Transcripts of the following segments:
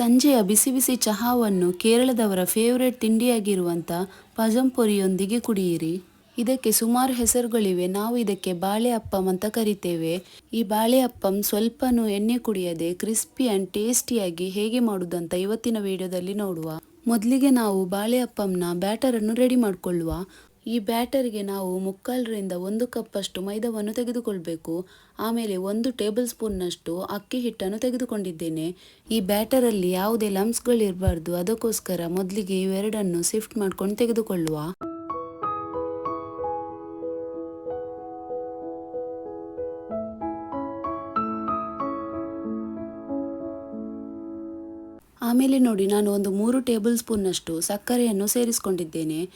ಸಂಜೆಯ ಬಿಸಿ ಬಿಸಿ ಚಹಾವನ್ನು ಕೇರಳದವರ ಫೇವರೆಟ್ ತಿಂಡಿಯಾಗಿರುವಂಥ ಪಜಂಪೊರಿಯೊಂದಿಗೆ ಕುಡಿಯಿರಿ. ಇದಕ್ಕೆ ಸುಮಾರು ಹೆಸರುಗಳಿವೆ. ನಾವು ಇದಕ್ಕೆ ಬಾಳೆ ಅಪ್ಪಂ ಅಂತ ಕರಿತೇವೆ. ಈ ಬಾಳೆ ಅಪ್ಪಂ ಸ್ವಲ್ಪನೂ ಎಣ್ಣೆ ಕುಡಿಯದೆ ಕ್ರಿಸ್ಪಿ ಆ್ಯಂಡ್ ಟೇಸ್ಟಿಯಾಗಿ ಹೇಗೆ ಮಾಡುವುದಂತ ಇವತ್ತಿನ ವಿಡಿಯೋದಲ್ಲಿ ನೋಡುವ. ಮೊದಲಿಗೆ ನಾವು ಬಾಳೆ ಅಪ್ಪಂನ ಬ್ಯಾಟರನ್ನು ರೆಡಿ ಮಾಡಿಕೊಳ್ಳುವ. ಈ ಬ್ಯಾಟರ್ಗೆ ನಾವು ಮುಕ್ಕಾಲರಿಂದ ಒಂದು ಕಪ್ಪಷ್ಟು ಮೈದಾವನ್ನು ತೆಗೆದುಕೊಳ್ಬೇಕು. ಆಮೇಲೆ ಒಂದು ಟೇಬಲ್ ಸ್ಪೂನ್ನಷ್ಟು ಅಕ್ಕಿ ಹಿಟ್ಟನ್ನು ತೆಗೆದುಕೊಂಡಿದ್ದೇನೆ. ಈ ಬ್ಯಾಟರಲ್ಲಿ ಯಾವುದೇ ಲಮ್ಸ್ಗಳಿರಬಾರ್ದು ಅದಕ್ಕೋಸ್ಕರ ಮೊದಲಿಗೆ ಇವೆರಡನ್ನು ಶಿಫ್ಟ್ ಮಾಡ್ಕೊಂಡು ತೆಗೆದುಕೊಳ್ಳುವ. ಆಮೇಲೆ ನೋಡಿ, ನಾನು ಒಂದು ಮೂರು ಟೇಬಲ್ ಸ್ಪೂನ್ನಷ್ಟು ಸಕ್ಕರೆಯನ್ನು ಸೇರಿಸ್ಕೊಂಡಿದ್ದೇನೆ.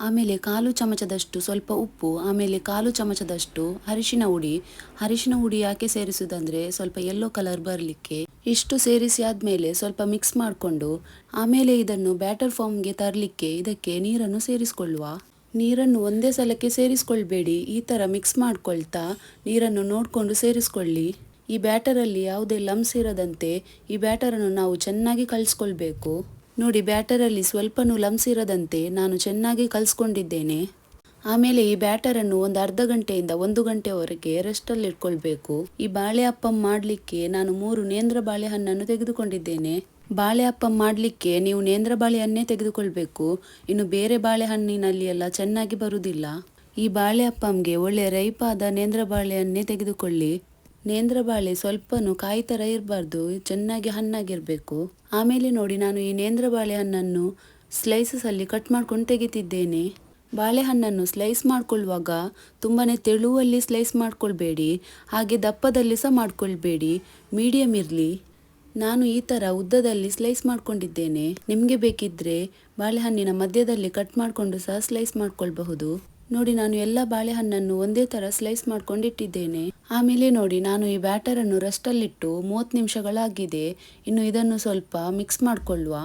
ಆಮೇಲೆ ಕಾಲು ಚಮಚದಷ್ಟು ಸ್ವಲ್ಪ ಉಪ್ಪು, ಆಮೇಲೆ ಕಾಲು ಚಮಚದಷ್ಟು ಅರಿಶಿನ ಹುಡಿ. ಅರಿಶಿನ ಹುಡಿ ಯಾಕೆ ಸೇರಿಸುವುದಂದ್ರೆ ಸ್ವಲ್ಪ ಯೆಲ್ಲೋ ಕಲರ್ ಬರಲಿಕ್ಕೆ ಇಷ್ಟು ಸೇರಿಸಿ ಆದಮೇಲೆ ಸ್ವಲ್ಪ ಮಿಕ್ಸ್ ಮಾಡಿಕೊಂಡು ಆಮೇಲೆ ಇದನ್ನು ಬ್ಯಾಟರ್ ಫಾರ್ಮ್ಗೆ ತರಲಿಕ್ಕೆ ಇದಕ್ಕೆ ನೀರನ್ನು ಸೇರಿಸಿಕೊಳ್ಳುವ. ನೀರನ್ನು ಒಂದೇ ಸಲಕ್ಕೆ ಸೇರಿಸ್ಕೊಳ್ಬೇಡಿ. ಈ ಥರ ಮಿಕ್ಸ್ ಮಾಡ್ಕೊಳ್ತಾ ನೀರನ್ನು ನೋಡಿಕೊಂಡು ಸೇರಿಸ್ಕೊಳ್ಳಿ. ಈ ಬ್ಯಾಟರಲ್ಲಿ ಯಾವುದೇ ಲಮ್ಸ್ ಇರದಂತೆ ಈ ಬ್ಯಾಟರನ್ನು ನಾವು ಚೆನ್ನಾಗಿ ಕಲಿಸ್ಕೊಳ್ಬೇಕು. ನೋಡಿ ಬ್ಯಾಟರಲ್ಲಿ ಸ್ವಲ್ಪನೂ ಲಮ್ಸ್ ಇರದಂತೆ ನಾನು ಚೆನ್ನಾಗಿ ಕಲಿಸ್ಕೊಂಡಿದ್ದೇನೆ. ಆಮೇಲೆ ಈ ಬ್ಯಾಟರನ್ನು ಒಂದು ಅರ್ಧ ಗಂಟೆಯಿಂದ ಒಂದು ಗಂಟೆವರೆಗೆ ರೆಸ್ಟಲ್ಲಿ ಇಟ್ಕೊಳ್ಬೇಕು. ಈ ಬಾಳೆ ಅಪ್ಪಂ ಮಾಡಲಿಕ್ಕೆ ನಾನು ಮೂರು ನೇಂದ್ರ ಬಾಳೆಹಣ್ಣನ್ನು ತೆಗೆದುಕೊಂಡಿದ್ದೇನೆ. ಬಾಳೆ ಅಪ್ಪಂ ಮಾಡಲಿಕ್ಕೆ ನೀವು ನೇಂದ್ರ ಬಾಳೆಹಣ್ಣೇ ತೆಗೆದುಕೊಳ್ಬೇಕು. ಇನ್ನು ಬೇರೆ ಬಾಳೆಹಣ್ಣಿನಲ್ಲಿ ಎಲ್ಲ ಚೆನ್ನಾಗಿ ಬರುವುದಿಲ್ಲ. ಈ ಬಾಳೆ ಅಪ್ಪಂಗೆ ಒಳ್ಳೆ ರೈಪಾದ ನೇಂದ್ರ ಬಾಳೆಹಣ್ಣೇ ತೆಗೆದುಕೊಳ್ಳಿ. ನೇಂದ್ರ ಬಾಳೆ ಸ್ವಲ್ಪನೂ ಕಾಯಿ ಥರ ಇರಬಾರ್ದು, ಚೆನ್ನಾಗಿ ಹಣ್ಣಾಗಿರಬೇಕು. ಆಮೇಲೆ ನೋಡಿ ನಾನು ಈ ನೇಂದ್ರ ಬಾಳೆಹಣ್ಣನ್ನು ಸ್ಲೈಸಸಲ್ಲಿ ಕಟ್ ಮಾಡ್ಕೊಂಡು ತೆಗಿತಿದ್ದೇನೆ. ಬಾಳೆಹಣ್ಣನ್ನು ಸ್ಲೈಸ್ ಮಾಡ್ಕೊಳ್ಳುವಾಗ ತುಂಬಾ ತೆಳುವಲ್ಲಿ ಸ್ಲೈಸ್ ಮಾಡ್ಕೊಳ್ಬೇಡಿ, ಹಾಗೆ ದಪ್ಪದಲ್ಲಿ ಸಹ ಮಾಡ್ಕೊಳ್ಬೇಡಿ. ಮೀಡಿಯಮ್ ಇರಲಿ. ನಾನು ಈ ಥರ ಉದ್ದದಲ್ಲಿ ಸ್ಲೈಸ್ ಮಾಡ್ಕೊಂಡಿದ್ದೇನೆ. ನಿಮಗೆ ಬೇಕಿದ್ದರೆ ಬಾಳೆಹಣ್ಣಿನ ಮಧ್ಯದಲ್ಲಿ ಕಟ್ ಮಾಡಿಕೊಂಡು ಸಹ ಸ್ಲೈಸ್ ಮಾಡ್ಕೊಳ್ಬಹುದು. ನೋಡಿ ನಾನು ಎಲ್ಲ ಬಾಳೆಹಣ್ಣನ್ನು ಒಂದೇ ಥರ ಸ್ಲೈಸ್ ಮಾಡ್ಕೊಂಡಿಟ್ಟಿದ್ದೇನೆ ಆಮೇಲೆ ನೋಡಿ ನಾನು ಈ ಬ್ಯಾಟರನ್ನು ರಸ್ಟಲ್ಲಿಟ್ಟು ಮೂವತ್ತು ನಿಮಿಷಗಳಾಗಿದೆ. ಇನ್ನು ಇದನ್ನು ಸ್ವಲ್ಪ ಮಿಕ್ಸ್ ಮಾಡಿಕೊಳ್ಳುವ.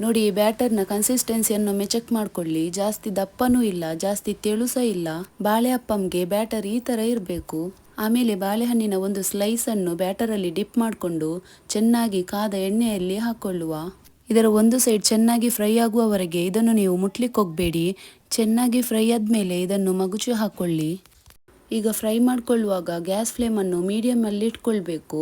ನೋಡಿ ಈ ಬ್ಯಾಟರ್ನ ಕನ್ಸಿಸ್ಟೆನ್ಸಿಯನ್ನು ಚೆಕ್ ಮಾಡ್ಕೊಳ್ಳಿ. ಜಾಸ್ತಿ ದಪ್ಪನೂ ಇಲ್ಲ, ಜಾಸ್ತಿ ತೆಳು ಸಹ ಇಲ್ಲ. ಬಾಳೆ ಅಪ್ಪಂಗೆ ಬ್ಯಾಟರ್ ಈ ಥರ ಇರಬೇಕು. ಆಮೇಲೆ ಬಾಳೆಹಣ್ಣಿನ ಒಂದು ಸ್ಲೈಸನ್ನು ಬ್ಯಾಟರಲ್ಲಿ ಡಿಪ್ ಮಾಡಿಕೊಂಡು ಚೆನ್ನಾಗಿ ಕಾದ ಎಣ್ಣೆಯಲ್ಲಿ ಹಾಕೊಳ್ಳುವ. ಇದರ ಒಂದು ಸೈಡ್ ಚೆನ್ನಾಗಿ ಫ್ರೈ ಆಗುವವರೆಗೆ ಇದನ್ನು ನೀವು ಮುಟ್ಲಿಕ್ಕೆ ಹೋಗಬೇಡಿ. ಚೆನ್ನಾಗಿ ಫ್ರೈ ಆದಮೇಲೆ ಇದನ್ನು ಮಗುಚು ಹಾಕ್ಕೊಳ್ಳಿ ಈಗ ಫ್ರೈ ಮಾಡಿಕೊಳ್ಳುವಾಗ ಗ್ಯಾಸ್ ಫ್ಲೇಮನ್ನು ಮೀಡಿಯಮಲ್ಲಿ ಇಟ್ಕೊಳ್ಬೇಕು.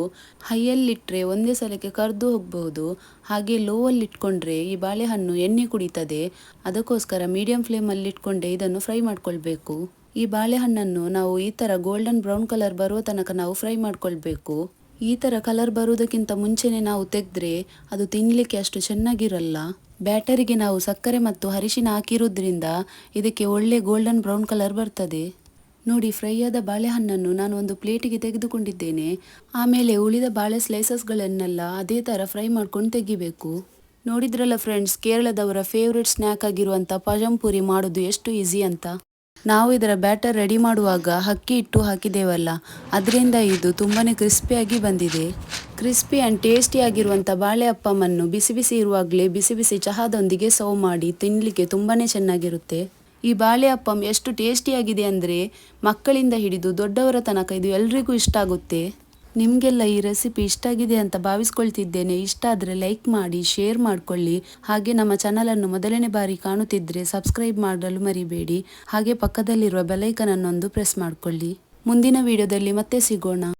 ಹೈಯಲ್ಲಿಟ್ಟರೆ ಒಂದೇ ಸಲಕ್ಕೆ ಕರೆದು ಹೋಗಬಹುದು. ಹಾಗೆ ಲೋವಲ್ಲಿ ಇಟ್ಕೊಂಡ್ರೆ ಈ ಬಾಳೆಹಣ್ಣು ಎಣ್ಣೆ ಕುಡಿತದೆ. ಅದಕ್ಕೋಸ್ಕರ ಮೀಡಿಯಂ ಫ್ಲೇಮಲ್ಲಿ ಇಟ್ಕೊಂಡೆ ಇದನ್ನು ಫ್ರೈ ಮಾಡಿಕೊಳ್ಬೇಕು. ಈ ಬಾಳೆಹಣ್ಣನ್ನು ನಾವು ಈ ಥರ ಗೋಲ್ಡನ್ ಬ್ರೌನ್ ಕಲರ್ ಬರುವ ತನಕ ನಾವು ಫ್ರೈ ಮಾಡ್ಕೊಳ್ಬೇಕು. ಈ ಥರ ಕಲರ್ ಬರುವುದಕ್ಕಿಂತ ಮುಂಚೆನೆ ನಾವು ತೆಗೆದ್ರೆ ಅದು ತಿನ್ನಲಿಕ್ಕೆ ಅಷ್ಟು ಚೆನ್ನಾಗಿರಲ್ಲ. ಬ್ಯಾಟರಿಗೆ ನಾವು ಸಕ್ಕರೆ ಮತ್ತು ಅರಿಶಿನ ಹಾಕಿರೋದ್ರಿಂದ ಇದಕ್ಕೆ ಒಳ್ಳೆ ಗೋಲ್ಡನ್ ಬ್ರೌನ್ ಕಲರ್ ಬರ್ತದೆ. ನೋಡಿ ಫ್ರೈ ಆದ ಬಾಳೆಹಣ್ಣನ್ನು ನಾನು ಒಂದು ಪ್ಲೇಟಿಗೆ ತೆಗೆದುಕೊಂಡಿದ್ದೇನೆ. ಆಮೇಲೆ ಉಳಿದ ಬಾಳೆ ಸ್ಲೈಸಸ್ಗಳನ್ನೆಲ್ಲ ಅದೇ ಥರ ಫ್ರೈ ಮಾಡ್ಕೊಂಡು ತೆಗಿಬೇಕು. ನೋಡಿದ್ರಲ್ಲ ಫ್ರೆಂಡ್ಸ್ ಕೇರಳದವರ ಫೇವ್ರೆಟ್ ಸ್ನ್ಯಾಕ್ ಆಗಿರುವಂಥ ಪಜಂಪುರಿ ಮಾಡೋದು ಎಷ್ಟು ಈಸಿ ಅಂತ. ನಾವು ಇದರ ಬ್ಯಾಟರ್ ರೆಡಿ ಮಾಡುವಾಗ ಅಕ್ಕಿ ಹಿಟ್ಟು ಹಾಕಿದ್ದೇವಲ್ಲ, ಅದರಿಂದ ಇದು ತುಂಬಾ ಕ್ರಿಸ್ಪಿಯಾಗಿ ಬಂದಿದೆ. ಕ್ರಿಸ್ಪಿ ಆ್ಯಂಡ್ ಟೇಸ್ಟಿಯಾಗಿರುವಂಥ ಬಾಳೆ ಅಪ್ಪಮನ್ನು ಬಿಸಿ ಬಿಸಿ ಇರುವಾಗಲೇ ಬಿಸಿ ಬಿಸಿ ಚಹಾದೊಂದಿಗೆ ಸರ್ವ್ ಮಾಡಿ ತಿನ್ನಲಿಕ್ಕೆ ತುಂಬಾ ಚೆನ್ನಾಗಿರುತ್ತೆ. ಈ ಬಾಳೆ ಅಪ್ಪಂ ಎಷ್ಟು ಟೇಸ್ಟಿಯಾಗಿದೆ ಅಂದರೆ ಮಕ್ಕಳಿಂದ ಹಿಡಿದು ದೊಡ್ಡವರ ತನಕ ಇದು ಎಲ್ರಿಗೂ ಇಷ್ಟ ಆಗುತ್ತೆ. ನಿಮಗೆಲ್ಲ ಈ ರೆಸಿಪಿ ಇಷ್ಟ ಆಗಿದೆ ಅಂತ ಭಾವಿಸ್ಕೊಳ್ತಿದ್ದೇನೆ. ಇಷ್ಟ ಆದರೆ ಲೈಕ್ ಮಾಡಿ ಶೇರ್ ಮಾಡಿಕೊಳ್ಳಿ. ಹಾಗೆ ನಮ್ಮ ಚಾನಲನ್ನು ಮೊದಲನೇ ಬಾರಿ ಕಾಣುತ್ತಿದ್ದರೆ ಸಬ್ಸ್ಕ್ರೈಬ್ ಮಾಡಲು ಮರಿಬೇಡಿ. ಹಾಗೆ ಪಕ್ಕದಲ್ಲಿರುವ ಬೆಲೈಕನನ್ನೊಂದು ಪ್ರೆಸ್ ಮಾಡಿಕೊಳ್ಳಿ. ಮುಂದಿನ ವಿಡಿಯೋದಲ್ಲಿ ಮತ್ತೆ ಸಿಗೋಣ.